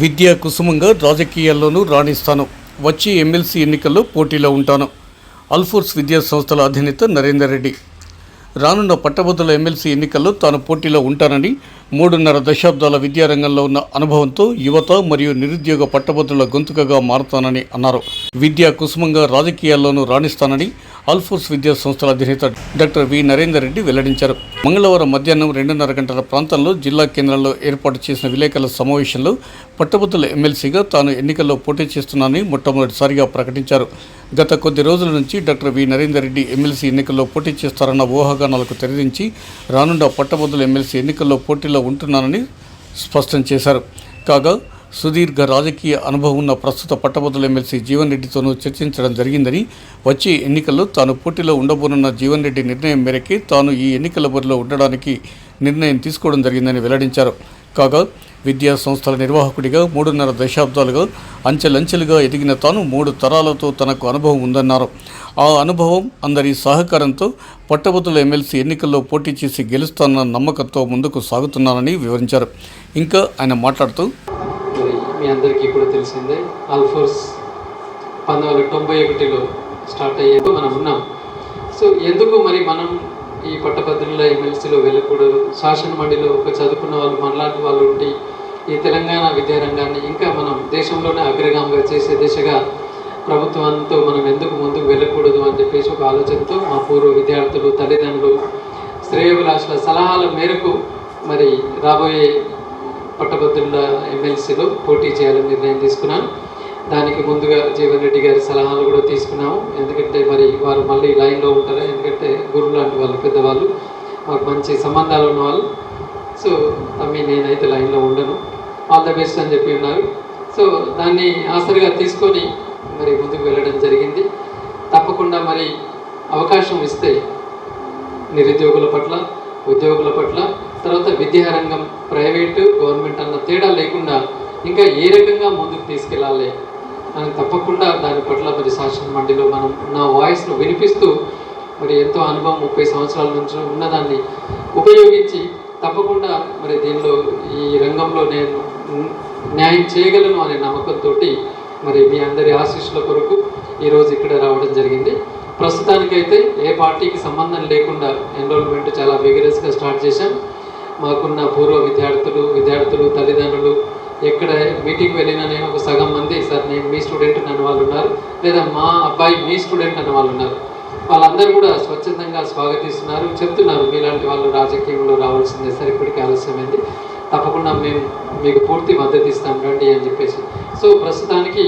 విద్యా కుసుమంగా రాజకీయాల్లోనూ రాణిస్తాను. వచ్చే ఎమ్మెల్సీ ఎన్నికల్లో పోటీలో ఉంటాను. అల్ఫోర్స్ విద్యా సంస్థల అధినేత నరేందర్ రెడ్డి. రానున్న పట్టభద్రుల ఎమ్మెల్సీ ఎన్నికల్లో తాను పోటీలో ఉంటానని మూడున్నర దశాబ్దాల విద్యారంగంలో ఉన్న అనుభవంతో యువత మరియు నిరుద్యోగ పట్టభద్రుల గొంతుకగా మారుతానని అన్నారు. విద్యా కుసుమంగా రాజకీయాల్లోనూ రాణిస్తానని ఆల్ఫోర్స్ విద్యా సంస్థల అధినేత డాక్టర్ వి నరేందర్ రెడ్డి వెల్లడించారు. మంగళవారం మధ్యాహ్నం రెండున్నర గంటల ప్రాంతంలో జిల్లా కేంద్రంలో ఏర్పాటు చేసిన విలేకరుల సమావేశంలో పట్టభద్రుల ఎమ్మెల్సీగా తాను ఎన్నికల్లో పోటీ చేస్తున్నానని మొట్టమొదటిసారిగా ప్రకటించారు. గత కొద్ది రోజుల నుంచి doctor V Narender Reddy MLC ఎన్నికల్లో పోటీ చేస్తారన్న ఊహాగానాలకు తెరదించి రానున్న పట్టభద్రుల ఎమ్మెల్సీ ఎన్నికల్లో పోటీలో ఉంటున్నానని స్పష్టం చేశారు. కాగా సుదీర్ఘ రాజకీయ అనుభవం ఉన్న ప్రస్తుత పట్టభద్రుల ఎమ్మెల్సీ జీవన్ రెడ్డితోనూ చర్చించడం జరిగిందని వచ్చే ఎన్నికల్లో తాను పోటీలో ఉండబోనున్న జీవన్ రెడ్డి నిర్ణయం మేరకే తాను ఈ ఎన్నికల బరిలో ఉండడానికి నిర్ణయం తీసుకోవడం జరిగిందని వెల్లడించారు. కాగా విద్యా సంస్థల నిర్వాహకుడిగా మూడున్నర దశాబ్దాలుగా అంచెలంచెలుగా ఎదిగిన తాను మూడు తరాలతో తనకు అనుభవం ఉందన్నారు. ఆ అనుభవం అందరి సహకారంతో పట్టభద్రుల ఎమ్మెల్సీ ఎన్నికల్లో పోటీ చేసి గెలుస్తానన్న నమ్మకంతో ముందుకు సాగుతున్నానని వివరించారు. ఇంకా ఆయన మాట్లాడుతూ మీ అందరికీ కూడా తెలిసిందే. ఆల్ఫోర్స్ పంతొమ్మిది వందల తొంభై ఒకటిలో స్టార్ట్ అయ్యేందుకు మనం ఉన్నాం. సో ఎందుకు మరి మనం ఈ పట్టభద్రుల ఎమ్మెల్సీలో వెళ్ళకూడదు? శాసన మండలిలో ఒక చదువుకున్న వాళ్ళు మనలాంటి వాళ్ళు ఉండి ఈ తెలంగాణ విద్యారంగాన్ని ఇంకా మనం దేశంలోనే అగ్రగామిగా చేసే దిశగా ప్రభుత్వంతో మనం ఎందుకు ముందుకు వెళ్ళకూడదు అని చెప్పేసి ఒక ఆలోచనతో మా పూర్వ విద్యార్థులు తల్లిదండ్రులు శ్రేయభిలాషుల సలహాల మేరకు మరి రాబోయే పట్టభద్రుల ఎమ్మెల్సీలో పోటీ చేయాలని నిర్ణయం తీసుకున్నాను. దానికి ముందుగా జీవన్ రెడ్డి గారి సలహాలు కూడా తీసుకున్నాము. ఎందుకంటే మరి వారు మళ్ళీ లైన్లో ఉంటారు. ఎందుకంటే గురువు లాంటి వాళ్ళు పెద్దవాళ్ళు. మాకు మంచి సంబంధాలు ఉన్నవాళ్ళు సో తమ్మి నేనైతే లైన్లో ఉండను. ఆల్ ద బెస్ట్ అని చెప్పి ఉన్నారు. సో దాన్ని ఆసరిగా తీసుకొని మరి ముందుకు వెళ్ళడం జరిగింది. తప్పకుండా మరి అవకాశం ఇస్తే నిరుద్యోగుల పట్ల ఉద్యోగుల పట్ల తర్వాత విద్యారంగం ప్రైవేటు గవర్నమెంట్ అన్న తేడా లేకుండా ఇంకా ఏ రకంగా ముందుకు తీసుకెళ్ళాలి అని తప్పకుండా దాని పట్ల మరి శాసన మండలిలో మనం నా వాయిస్ను వినిపిస్తూ మరి ఎంతో అనుభవం ముప్పై సంవత్సరాల నుంచి ఉన్నదాన్ని ఉపయోగించి తప్పకుండా మరి దీనిలో ఈ రంగంలో నేను న్యాయం చేయగలను అనే నమ్మకంతో మరి మీ అందరి ఆశీస్సుల కొరకు ఈరోజు ఇక్కడ రావడం జరిగింది. ప్రస్తుతానికైతే ఏ పార్టీకి సంబంధం లేకుండా ఎన్రోల్మెంట్ చాలా విగరస్గా స్టార్ట్ చేశాను మాకున్న పూర్వ విద్యార్థులు విద్యార్థులు తల్లిదండ్రులు ఎక్కడ మీటింగ్ వెళ్ళినా నేను ఒక సగం మంది సార్ నేను మీ స్టూడెంట్ అన్న వాళ్ళు ఉన్నారు. లేదా మా అబ్బాయి మీ స్టూడెంట్ అన్న వాళ్ళు ఉన్నారు. వాళ్ళందరూ కూడా స్వచ్ఛందంగా స్వాగతిస్తున్నారు చెప్తున్నారు మీలాంటి వాళ్ళు రాజకీయంలో రావాల్సిందే సార్ ఇప్పటికీ ఆలస్యమైంది. తప్పకుండా మేము మీకు పూర్తి మద్దతు ఇస్తాం రండి అని చెప్పేసి. సో ప్రస్తుతానికి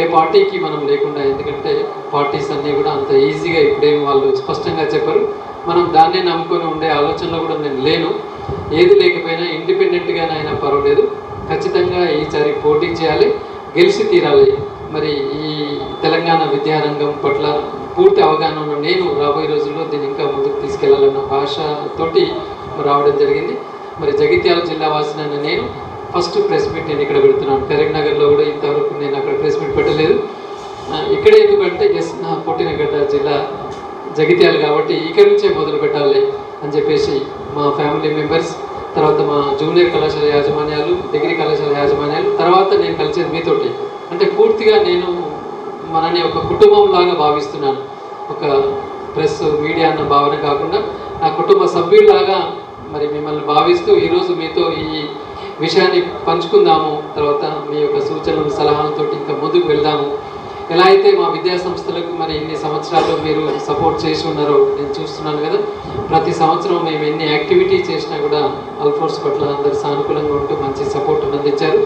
ఏ పార్టీకి మనం లేకుండా ఎందుకంటే పార్టీస్ అన్నీ కూడా అంత ఈజీగా ఇప్పుడేం వాళ్ళు స్పష్టంగా చెప్పరు. మనం దాన్నే నమ్ముకొని ఉండే ఆలోచనలో కూడా నేను లేను. ఏది లేకపోయినా ఇండిపెండెంట్గానైనా పర్వాలేదు. ఖచ్చితంగా ఈసారి పోటీ చేయాలి. గెలిచి తీరాలి. మరి ఈ తెలంగాణ విద్యారంగం పట్ల పూర్తి అవగాహన ఉన్న నేను రాబోయే రోజుల్లో దీన్ని ఇంకా ముందుకు తీసుకెళ్ళాలన్న భాషతోటి రావడం జరిగింది. మరి జగిత్యాల జిల్లా వాసినైన నేను ఫస్ట్ ప్రెస్ మీట్ నేను ఇక్కడ పెడుతున్నాను. కరీంనగర్లో కూడా ఇంతవరకు నేను అక్కడ ప్రెస్ మీట్ పెట్టలేదు. ఇక్కడ ఎందుకంటే ఎస్ నా పుట్టినగడ్డ జిల్లా జగిత్యాలు కాబట్టి ఇక్కడి నుంచే మొదలు పెట్టాలి అని చెప్పేసి మా ఫ్యామిలీ మెంబర్స్ తర్వాత మా జూనియర్ కళాశాల యాజమాన్యాలు డిగ్రీ కళాశాల యాజమాన్యాలు తర్వాత నేను కలిసేది మీతోటి. అంటే పూర్తిగా నేను మనని ఒక కుటుంబం లాగా భావిస్తున్నాను. ఒక ప్రెస్ మీడియా అన్న భావన కాకుండా నా కుటుంబ సభ్యుల్లాగా మరి మిమ్మల్ని భావిస్తూ ఈరోజు మీతో ఈ విషయాన్ని పంచుకుందాము. తర్వాత మీ యొక్క సూచనలు సలహాలతో ఇంకా ముందుకు వెళ్దాము. ఎలా అయితే మా విద్యా సంస్థలకు మరి ఎన్ని సంవత్సరాలు మీరు సపోర్ట్ చేసి ఉన్నారో నేను చూస్తున్నాను కదా ప్రతి సంవత్సరం మేము ఎన్ని యాక్టివిటీ చేసినా కూడా అల్ఫోర్స్ పట్ల అందరు సానుకూలంగా ఉంటూ మంచి సపోర్ట్ అందించారు.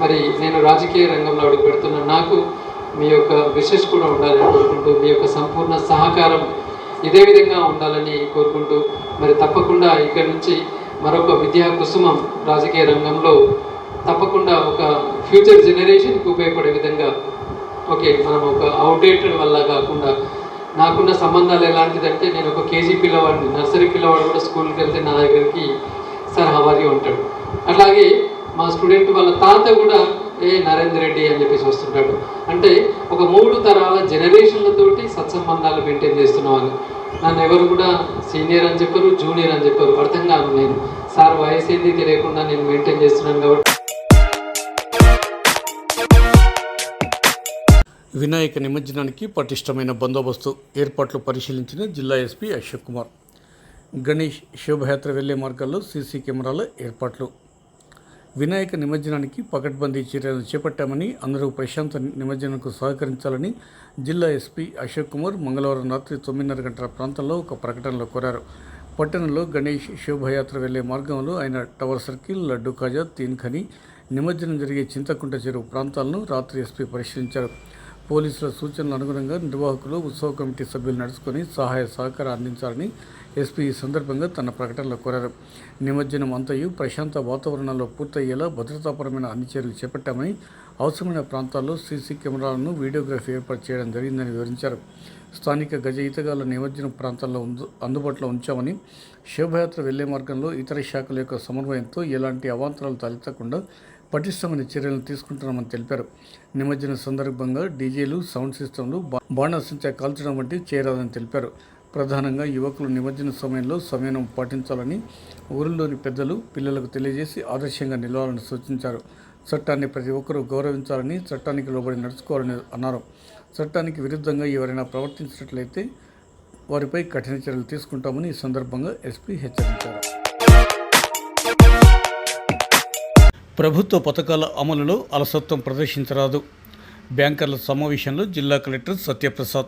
మరి నేను రాజకీయ రంగంలో అడుగు పెడుతున్న నాకు మీ యొక్క విషెస్ కూడా ఉండాలని కోరుకుంటూ మీ యొక్క సంపూర్ణ సహకారం ఇదే విధంగా ఉండాలని కోరుకుంటూ మరి తప్పకుండా ఇక్కడ నుంచి మరొక విద్యా కుసుమం రాజకీయ రంగంలో తప్పకుండా ఒక ఫ్యూచర్ జనరేషన్కి ఉపయోగపడే విధంగా ఓకే మనం ఒక అవుట్డేటెడ్ వల్ల కాకుండా నాకున్న సంబంధాలు ఎలాంటిదంటే నేను ఒక కేజీ పిల్లవాడిని నర్సరీ పిల్లవాడు కూడా స్కూల్కి వెళ్తే నా దగ్గరికి సార్ హవారీ ఉంటాడు అట్లాగే మా స్టూడెంట్ వాళ్ళ తాత కూడా ఏ నరేందర్ రెడ్డి అని చెప్పేసి వస్తుంటాడు. అంటే ఒక మూడు తరాల జనరేషన్లతోటి సత్సంబంధాలు మెయింటైన్ చేస్తున్నవాళ్ళు. నన్ను ఎవరు కూడా సీనియర్ అని చెప్పరు జూనియర్ అని చెప్పరు అర్థం కాను నేను. సార్ వయసు ఏంది తెలియకుండా నేను మెయింటైన్ చేస్తున్నాను కాబట్టి వినాయక నిమజ్జనానికి పటిష్టమైన బందోబస్తు ఏర్పాట్లు పరిశీలించిన జిల్లా ఎస్పీ అశోక్ కుమార్. గణేష్ శోభయాత్ర వెళ్ళే మార్గాల్లో సీసీ కెమెరాల ఏర్పాట్లు. వినాయక నిమజ్జనానికి పకడ్బందీ చర్యలు చేపట్టామని అందరూ ప్రశాంత నిమజ్జనంకు సహకరించాలని జిల్లా ఎస్పీ అశోక్ కుమార్ మంగళవారం రాత్రి తొమ్మిదిన్నర గంటల ప్రాంతంలో ఒక ప్రకటనలో కోరారు. పట్టణంలో గణేష్ శోభయాత్ర వెళ్ళే మార్గంలో ఆయన టవర్ సర్కిల్ లడ్డు కాజా తీన్ఖని నిమజ్జనం జరిగే చింతకుంట చెరువు ప్రాంతాలను రాత్రి ఎస్పీ పరిశీలించారు. పోలీసుల సూచనల అనుగుణంగా నిర్వాహకులు ఉత్సవ కమిటీ సభ్యులు నడుచుకొని సహాయ సహకారం అందించాలని ఎస్పీ ఈ సందర్భంగా తన ప్రకటనలో కోరారు. నిమజ్జనం అంతయు ప్రశాంత వాతావరణంలో పూర్తయ్యేలా భద్రతాపరమైన అన్ని చర్యలు చేపట్టామని అవసరమైన ప్రాంతాల్లో సీసీ కెమెరాలను వీడియోగ్రఫీ ఏర్పాటు చేయడం జరిగిందని వివరించారు. స్థానిక గజ ఈతగాళ్ళ నిమజ్జనం ప్రాంతాల్లో ఉందు అందుబాటులో ఉంచామని శోభయాత్ర వెళ్ళే మార్గంలో ఇతర శాఖల యొక్క సమన్వయంతో ఎలాంటి అవాంతరాలు తలెత్తకుండా పటిష్టమైన చర్యలను తీసుకుంటున్నామని తెలిపారు. నిమజ్జన సందర్భంగా డీజేలు సౌండ్ సిస్టంలు బా- బాణాసంచా కాల్చడం వంటి చేయరాదని తెలిపారు. ప్రధానంగా యువకులు నిమజ్జన సమయంలో సమయం పాటించాలని ఊరిలోని పెద్దలు పిల్లలకు తెలియజేసి ఆదర్శంగా నిలవాలని సూచించారు. చట్టాన్ని ప్రతి ఒక్కరూ గౌరవించాలని చట్టానికి లోబడి నడుచుకోవాలని అన్నారు. చట్టానికి విరుద్ధంగా ఎవరైనా ప్రవర్తించినట్లయితే వారిపై కఠిన చర్యలు తీసుకుంటామని ఈ సందర్భంగా ఎస్పీ హెచ్చరించారు. ప్రభుత్వ పథకాల అమలులో అలసత్వం ప్రదర్శించరాదు. బ్యాంకర్ల సమావేశంలో జిల్లా కలెక్టర్ సత్యప్రసాద్.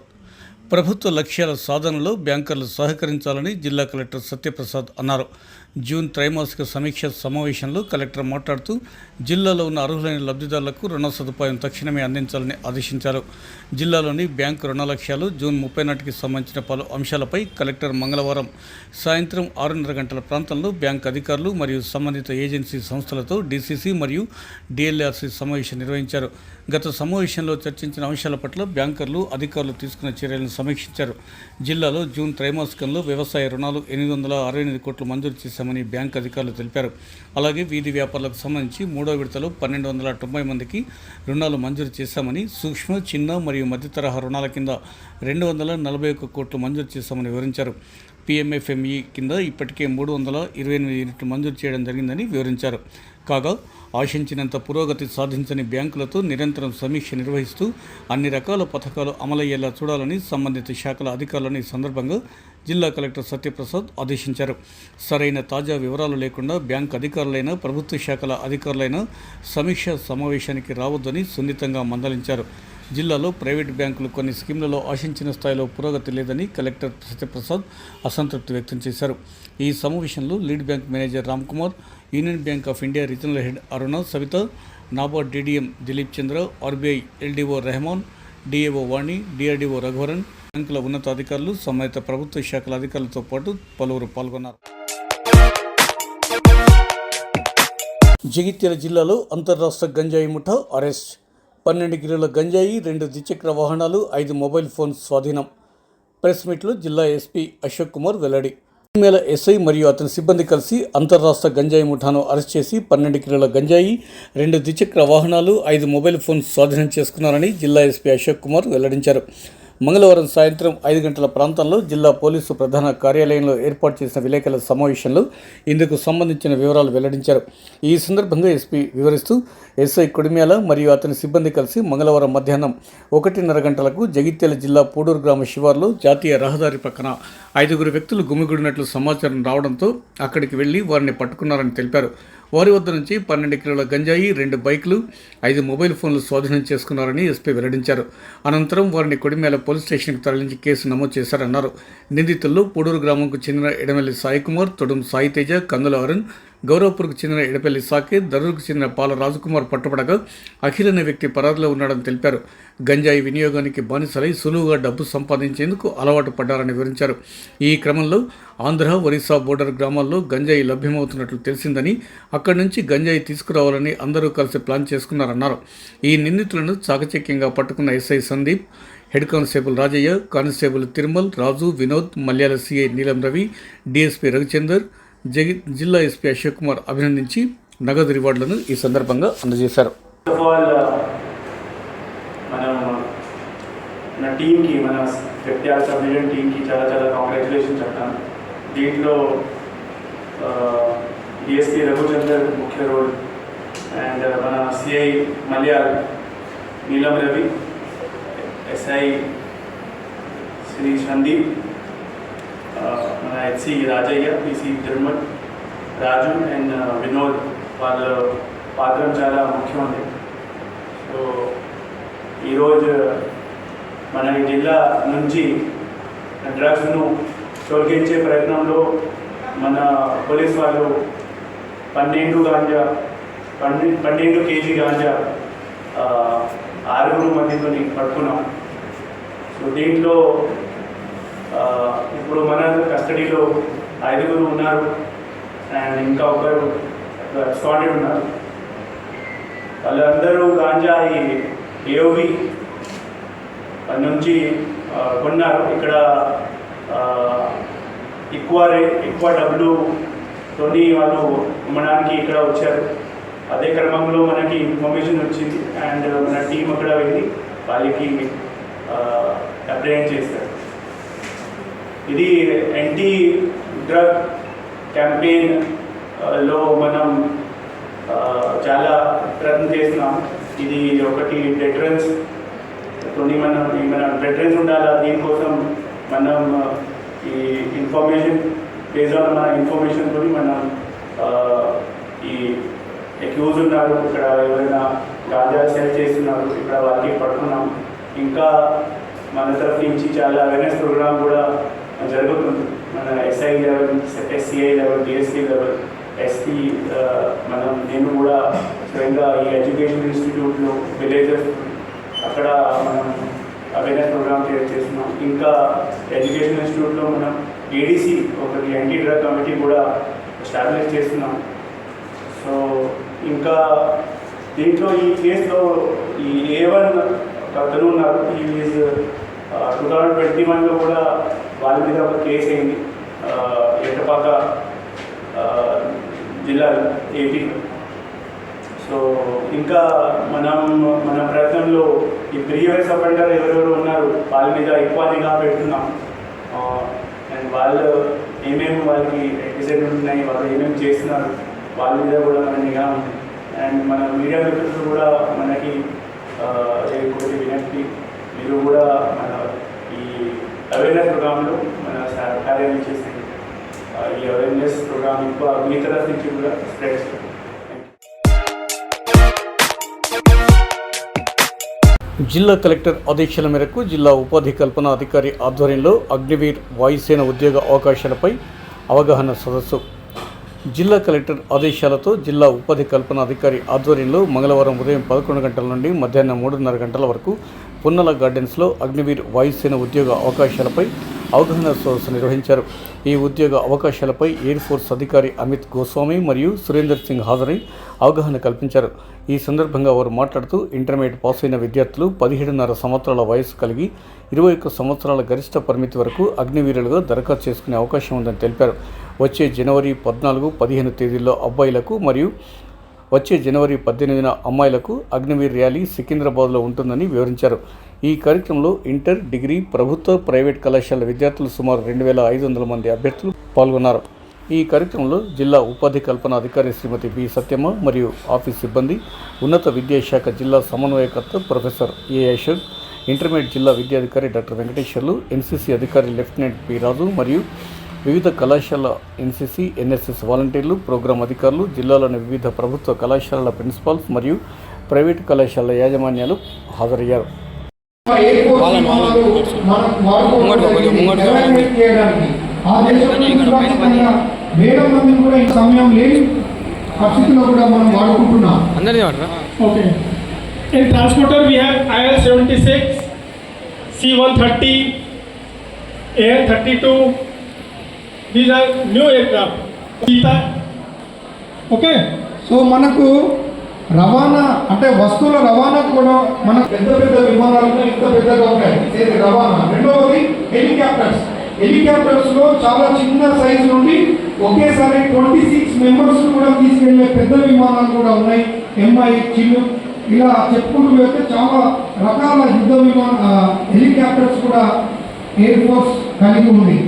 ప్రభుత్వ లక్ష్యాల సాధనలో బ్యాంకర్లు సహకరించాలని జిల్లా కలెక్టర్ సత్యప్రసాద్ అన్నారు. జూన్ త్రైమాసిక సమీక్ష సమావేశంలో కలెక్టర్ మాట్లాడుతూ జిల్లాలో ఉన్న అర్హులైన లబ్ధిదారులకు రుణ సదుపాయం తక్షణమే అందించాలని ఆదేశించారు. జిల్లాలోని బ్యాంకు రుణ లక్ష్యాలు జూన్ ముప్పై నాటికి సంబంధించిన పలు అంశాలపై కలెక్టర్ మంగళవారం సాయంత్రం ఆరున్నర గంటల ప్రాంతంలో బ్యాంక్ అధికారులు మరియు సంబంధిత ఏజెన్సీ సంస్థలతో డీసీసీ మరియు డిఎల్ఆర్సీ సమావేశం నిర్వహించారు. గత సమావేశంలో చర్చించిన అంశాల పట్ల బ్యాంకర్లు అధికారులు తీసుకున్న చర్యలను సమీక్షించారు. జిల్లాలో జూన్ త్రైమాసికంలో వ్యవసాయ రుణాలు ఎనిమిది వందల అరవై ఎనిమిది కోట్లు మంజూరు చేశారు చేశామని బ్యాంక్ అధికారులు తెలిపారు. అలాగే వీధి వ్యాపారులకు సంబంధించి మూడో విడతలో పన్నెండు వందల తొంభై మందికి రుణాలు మంజూరు చేశామని సూక్ష్మ చిన్న మరియు మధ్య తరహా రుణాల కింద రెండు వందల నలభై ఒక్క కోట్లు మంజూరు చేశామని వివరించారు. పిఎంఎఫ్ఎంఈ కింద ఇప్పటికే మూడు వందల ఇరవై ఎనిమిది యూనిట్లు మంజూరు చేయడం జరిగిందని వివరించారు. కాగా ఆశించినంత పురోగతి సాధించని బ్యాంకులతో నిరంతరం సమీక్ష నిర్వహిస్తూ అన్ని రకాల పథకాలు అమలయ్యేలా చూడాలని సంబంధిత శాఖల అధికారులను ఈ సందర్భంగా జిల్లా కలెక్టర్ సత్యప్రసాద్ ఆదేశించారు. సరైన తాజా వివరాలు లేకుండా బ్యాంక్ అధికారులైన ప్రభుత్వ శాఖల అధికారులైన సమీక్ష సమావేశానికి రావద్దని సున్నితంగా మందలించారు. జిల్లాలో ప్రైవేట్ బ్యాంకులు కొన్ని స్కీమ్లలో ఆశించిన స్థాయిలో పురోగతి లేదని కలెక్టర్ సత్యప్రసాద్ అసంతృప్తి వ్యక్తం చేశారు. ఈ సమావేశంలో lead bank manager Ram Kumar Union Bank of India regional head Aruna Savitha NABARD DDM Dilip Chandra RBI LDO Rehman DAO Vani DRDO Raghuvaran బ్యాంకుల ఉన్నతాధికారులు సంబంధిత ప్రభుత్వ శాఖల అధికారులతో పాటు పలువురు పాల్గొన్నారు. జగిత్యాల జిల్లాలో అంతర్రాష్ట్ర గంజాయి ముఠా అరెస్ట్. పన్నెండు కిలోల గంజాయి రెండు ద్విచక్ర వాహనాలు ఐదు మొబైల్ ఫోన్స్ స్వాధీనం. ప్రెస్ మీట్లో జిల్లా ఎస్పీ అశోక్ కుమార్ వెల్లడి. మేల ఎస్ఐ మరియు అతని సిబ్బంది కలిసి అంతర్రాష్ట్ర గంజాయి ముఠాను అరెస్ట్ చేసి పన్నెండు కిలోల గంజాయి రెండు ద్విచక్ర వాహనాలు ఐదు మొబైల్ ఫోన్స్ స్వాధీనం చేసుకున్నారని జిల్లా ఎస్పీ అశోక్ కుమార్ వెల్లడించారు. మంగళవారం సాయంత్రం ఐదు గంటల ప్రాంతంలో జిల్లా పోలీసు ప్రధాన కార్యాలయంలో ఏర్పాటు చేసిన విలేకరుల సమావేశంలో ఇందుకు సంబంధించిన వివరాలు వెల్లడించారు. ఈ సందర్భంగా ఎస్పీ వివరిస్తూ ఎస్ఐ కొడిమ్యాల మరియు అతని సిబ్బంది కలిసి మంగళవారం మధ్యాహ్నం ఒకటిన్నర గంటలకు జగిత్యాల జిల్లా పూడూరు గ్రామ శివార్లో జాతీయ రహదారి పక్కన ఐదుగురు వ్యక్తులు గుమిగూడినట్లు సమాచారం రావడంతో అక్కడికి వెళ్ళి వారిని పట్టుకున్నారని తెలిపారు. వారి వద్ద నుంచి పన్నెండు కిలోల గంజాయి రెండు బైకులు ఐదు మొబైల్ ఫోన్లు స్వాధీనం చేసుకున్నారని ఎస్పీ వెల్లడించారు. అనంతరం వారిని కొడిమేల పోలీస్ స్టేషన్కు తరలించి కేసు నమోదు చేశారన్నారు. నిందితుల్లో పూడూరు గ్రామంకు చెందిన ఎడమెల్లి సాయికుమార్ తొడుం సాయితేజ కందుల అరుణ్ గౌరవపూర్కు చెందిన ఎడపల్లి సాకేత్ దరూర్కు చెందిన పాల రాజకుమార్ పట్టుబడగా అఖిల్ అనే వ్యక్తి పరారిలో ఉన్నాడని తెలిపారు. గంజాయి వినియోగానికి బానిసలై సులువుగా డబ్బు సంపాదించేందుకు అలవాటు పడ్డారని వివరించారు. ఈ క్రమంలో ఆంధ్ర ఒరిస్సా బోర్డర్ గ్రామాల్లో గంజాయి లభ్యమవుతున్నట్లు తెలిసిందని అక్కడి నుంచి గంజాయి తీసుకురావాలని అందరూ కలిసి ప్లాన్ చేసుకున్నారన్నారు. ఈ నిందితులను చాకచక్యంగా పట్టుకున్న SI Sandeep head constable Rajaiah constable Tirumal Raju Vinod Malyala CI Neelam Ravi DSP Ravichander జగి జిల్లా ఎస్పీ అశోక్ కుమార్ అభినందించి నగదు రివార్డులను ఈ సందర్భంగా అందజేశారు. మనం మన టీంకి మన వ్యక్తిగత సభ్యుల టీంకి చాలా చాలా కాంగ్రాచులేషన్ చెప్తాను. దీంట్లో డిఎస్పీ రఘుచందర్ ముఖ్య రోల్ అండ్ మన సిఐ మల్యాల్ నీలం రవి ఎస్ఐ శ్రీ సందీప్ మన HC Rajaiah PC Tirumal Raju and Vinod వాళ్ళ పాత్ర చాలా ముఖ్యమైనది సో ఈరోజు మన ఈ జిల్లా నుంచి డ్రగ్స్ను తొలగించే ప్రయత్నంలో మన పోలీస్ వాళ్ళు పన్నెండు గాంజా పన్నె పన్నెండు కేజీ గాంజా ఆరుగురు మందితో పట్టుకున్నాం సో దీంట్లో ఇప్పుడు మన కస్టడీలో ఐదుగురు ఉన్నారు. అండ్ ఇంకా ఒకరు స్పాటెడ్ ఉన్నారు. వాళ్ళందరూ గాంజా ఈ ఏఓవి నుంచి కొన్నారు. ఇక్కడ ఎక్కువ రేట్ ఎక్కువ డబ్బులు తోని వాళ్ళు అమ్మడానికి ఇక్కడ వచ్చారు. అదే క్రమంలో మనకి ఇన్ఫర్మేషన్ వచ్చింది. అండ్ మన టీం అక్కడ వెళ్ళి వాళ్ళకి అప్లై చేశారు. ఇది యాంటీ డ్రగ్ క్యాంపెయిన్లో మనం uh, చాలా ప్రయత్నం చేస్తున్నాం. ఇది ఒకటి డెటరెన్స్ తోని మనం మన డెటరెన్స్ ఉండాలా? దీనికోసం మనం uh, ఈ ఇన్ఫర్మేషన్ బేస్ ఆన్ మన ఇన్ఫర్మేషన్ తోని మనం uh, ఈ అక్యూజ్ ఉన్నారు. ఇక్కడ ఎవరైనా గాజా సెల్ చేస్తున్నారు. ఇక్కడ వాళ్ళకి పడుతున్నాం ఇంకా మన తరఫు నుంచి చాలా అవేర్నెస్ ప్రోగ్రామ్ కూడా జరుగుతుంది. మన SI level SCI level DSC level SP మనం నేను కూడా స్వయంగా ఈ ఎడ్యుకేషన్ ఇన్స్టిట్యూట్లో విలేజెస్ అక్కడ మనం అవేర్నెస్ ప్రోగ్రామ్ క్రియేట్ చేస్తున్నాం. ఇంకా ఎడ్యుకేషన్ ఇన్స్టిట్యూట్లో మనం ఏడీసీ ఒకటి యాంటీ డ్రగ్ కమిటీ కూడా స్టాబ్లిష్ చేస్తున్నాం. సో ఇంకా దీంట్లో ఈ కేసులో ఈ ఏ వన్ అతను ఉన్నారు. ఈ టూ థౌజండ్ ట్వంటీ వన్లో కూడా వాళ్ళ మీద ఒక కేసు అయింది. ఎట్టపాక ఆ, జిల్లా ఏపీ. సో ఇంకా మనం మన ప్రయత్నంలో ఈ ప్రీవియస్ అఫెండర్ ఎవరెవరు ఉన్నారు వాళ్ళ మీద ఎక్కువ నిఘా పెడుతున్నాం అండ్ వాళ్ళు ఏమేమి వాళ్ళకి ఎక్సిడెంట్ ఉన్నాయి వాళ్ళు ఏమేమి చేస్తున్నారు వాళ్ళ మీద కూడా మన నిఘా ఉంది. అండ్ మన మీడియా మిత్రులు కూడా మనకి ఆ, మీరు కూడా మన అవేర్నెస్ ప్రోగ్రాంలో మన కార్యాలయం చేసింది ఈ అవేర్నెస్ ప్రోగ్రామ్ ఎక్కువ మీ నుంచి కూడా స్ప్రెడ్ చేయండి జిల్లా కలెక్టర్ ఆదేశాల మేరకు జిల్లా ఉపాధి కల్పన అధికారి ఆధ్వర్యంలో అగ్నివీర్ వాయుసేన ఉద్యోగ అవకాశాలపై అవగాహన సదస్సు జిల్లా కలెక్టర్ ఆదేశాలతో జిల్లా ఉపాధి కల్పన అధికారి ఆధ్వర్యంలో మంగళవారం ఉదయం పదకొండు గంటల నుండి మధ్యాహ్నం మూడున్నర గంటల వరకు పున్నల గార్డెన్స్లో అగ్నివీర్ వాయుసేన ఉద్యోగ అవకాశాలపై అవగాహన సదస్సు నిర్వహించారు. ఈ ఉద్యోగ అవకాశాలపై ఎయిర్ ఫోర్స్ అధికారి అమిత్ గోస్వామి మరియు సురేందర్ సింగ్ హాజరై అవగాహన కల్పించారు. ఈ సందర్భంగా వారు మాట్లాడుతూ ఇంటర్మీడియట్ పాస్ అయిన విద్యార్థులు పదిహేడున్నర సంవత్సరాల వయసు కలిగి ఇరవై ఒక్క సంవత్సరాల గరిష్ట పరిమితి వరకు అగ్నివీరులుగా దరఖాస్తు చేసుకునే అవకాశం ఉందని తెలిపారు. వచ్చే జనవరి పద్నాలుగు పదిహేను తేదీల్లో అబ్బాయిలకు మరియు వచ్చే జనవరి పద్దెనిమిదిన అమ్మాయిలకు అగ్నివీర్ ర్యాలీ సికింద్రాబాద్లో ఉంటుందని వివరించారు. ఈ కార్యక్రమంలో ఇంటర్ డిగ్రీ ప్రభుత్వ ప్రైవేట్ కళాశాల విద్యార్థులు సుమారు రెండు వేల ఐదు వందల మంది అభ్యర్థులు పాల్గొన్నారు. ఈ కార్యక్రమంలో జిల్లా ఉపాధి కల్పన అధికారి శ్రీమతి బి సత్యమ్మ మరియు ఆఫీస్ సిబ్బంది ఉన్నత విద్యాశాఖ జిల్లా సమన్వయకర్త ప్రొఫెసర్ ఏ అశోక్ ఇంటర్మీడియట్ జిల్లా విద్యాధికారి డాక్టర్ వెంకటేశ్వర్లు ఎన్సీసీ అధికారి లెఫ్టినెంట్ పి రాజు మరియు వివిధ కళాశాల ఎన్సీసీ ఎన్ఎస్ఎస్ వాలంటీర్లు ప్రోగ్రాం అధికారులు జిల్లాలోని వివిధ ప్రభుత్వ కళాశాలల ప్రిన్సిపాల్స్ మరియు ప్రైవేటు కళాశాల యాజమాన్యాలు హాజరయ్యారు. వాళ్ళని వాళ్ళని ముంగడుకో, కొంచెం ముంగడుకో. చేయడానికి ఆ దేశంలో సురక్షితంగా వేల మందిని కూడా ఈ సమయం లేని పరిస్థితుల్లో కూడా మనం వాడుకుంటున్నాం అందరిది వాడరా Okay. In transporter, we have IL 76, C 130, Air 32. These are new aircraft. Cheetah. Okay. So మనకు రవాణా అంటే వస్తువుల రవాణా కూడా మన పెద్ద పెద్ద విమానాలు ఇంత పెద్దగా ఉంటాయి ఇది రవాణా? రెండవది హెలికాప్టర్స్. హెలికాప్టర్స్లో చాలా చిన్న సైజ్ నుండి ఒకేసారి ట్వంటీ సిక్స్ మెంబర్స్ కూడా తీసుకెళ్ళే పెద్ద విమానాలు కూడా ఉన్నాయి. ఎంఐ చిల్లు ఇలా చెప్పుకుంటూ వెళ్తే చాలా రకాల యుద్ధ విమాన హెలికాప్టర్స్ కూడా ఎయిర్ ఫోర్స్ కలిగి ఉంది.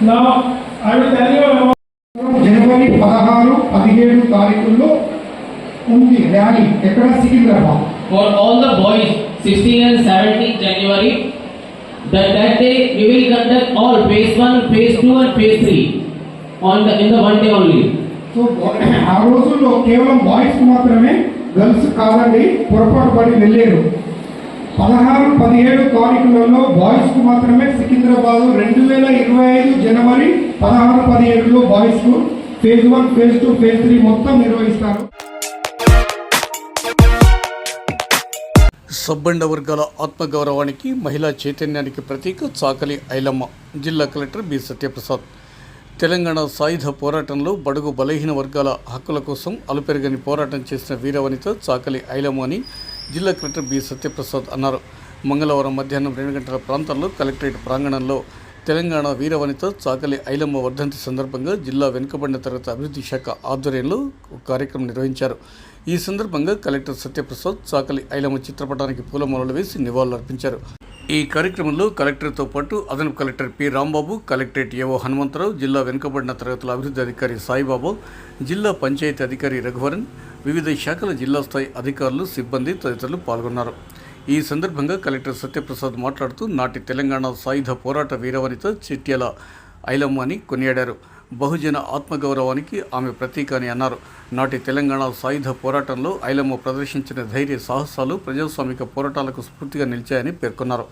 Now, I will tell you about జనవరి పదహారు పదిహేడు తారీఖుల్లో ఉంది ర్యాలీ ఎక్కడ Secunderabad for all the boys 16 and 17 January. That, that day we will conduct all phase 1, phase 2 and phase 3 on the in the one day only. So ఆ రోజుల్లో కేవలం boys మాత్రమే girls కాదండి పొరపాటు పడి వెళ్ళారు పదహారు పదిహేడు తారీఖులలో బాయ్స్కు మాత్రమే సికింద్రాబాద్ రెండు వేల ఇరవై ఐదు జనవరి పదహారు పదిహేడులో బాయ్స్కు phase one phase two phase three మొత్తం నిర్వహిస్తారు. సబ్బండ వర్గాల ఆత్మగౌరవానికి మహిళా చైతన్యానికి ప్రతీక చాకలి ఐలమ్మ జిల్లా కలెక్టర్ బి సత్యప్రసాద్. తెలంగాణ సాయుధ పోరాటంలో బడుగు బలహీన వర్గాల హక్కుల కోసం అలుపెరగని పోరాటం చేసిన వీరవనిత చాకలి ఐలమ్మ అని జిల్లా కలెక్టర్ బి సత్యప్రసాద్ అన్నారు. మంగళవారం మధ్యాహ్నం రెండు గంటల ప్రాంతంలో కలెక్టరేట్ ప్రాంగణంలో తెలంగాణ వీరవనిత చాకలి ఐలమ్మ వర్ధంతి సందర్భంగా జిల్లా వెనుకబడిన తరగతి అభివృద్ధి శాఖ ఆధ్వర్యంలో ఒక కార్యక్రమం నిర్వహించారు. ఈ సందర్భంగా కలెక్టర్ సత్యప్రసాద్ చాకలి ఐలమ్మ చిత్రపటానికి పూలమాలలు వేసి నివాళులర్పించారు. ఈ కార్యక్రమంలో కలెక్టర్తో పాటు అదనపు కలెక్టర్ పి రాంబాబు కలెక్టరేట్ ఏవో హనుమంతరావు జిల్లా వెనుకబడిన తరగతుల అభివృద్ధి అధికారి సాయిబాబు జిల్లా పంచాయతీ అధికారి రఘువరన్ వివిధ శాఖల జిల్లా స్థాయి అధికారులు సిబ్బంది తదితరులు పాల్గొన్నారు. ఈ సందర్భంగా కలెక్టర్ సత్యప్రసాద్ మాట్లాడుతూ నాటి తెలంగాణ సాయుధ పోరాట వీరవనిత చిట్యాల ఐలమ్మ అని కొనియాడారు. బహుజన ఆత్మగౌరవానికి ఆమె ప్రతీక అని అన్నారు. నాటి తెలంగాణ సాయుధ పోరాటంలో ఐలమ్మ ప్రదర్శించిన ధైర్య సాహసాలు ప్రజాస్వామిక పోరాటాలకు స్ఫూర్తిగా నిలిచాయని పేర్కొన్నారు.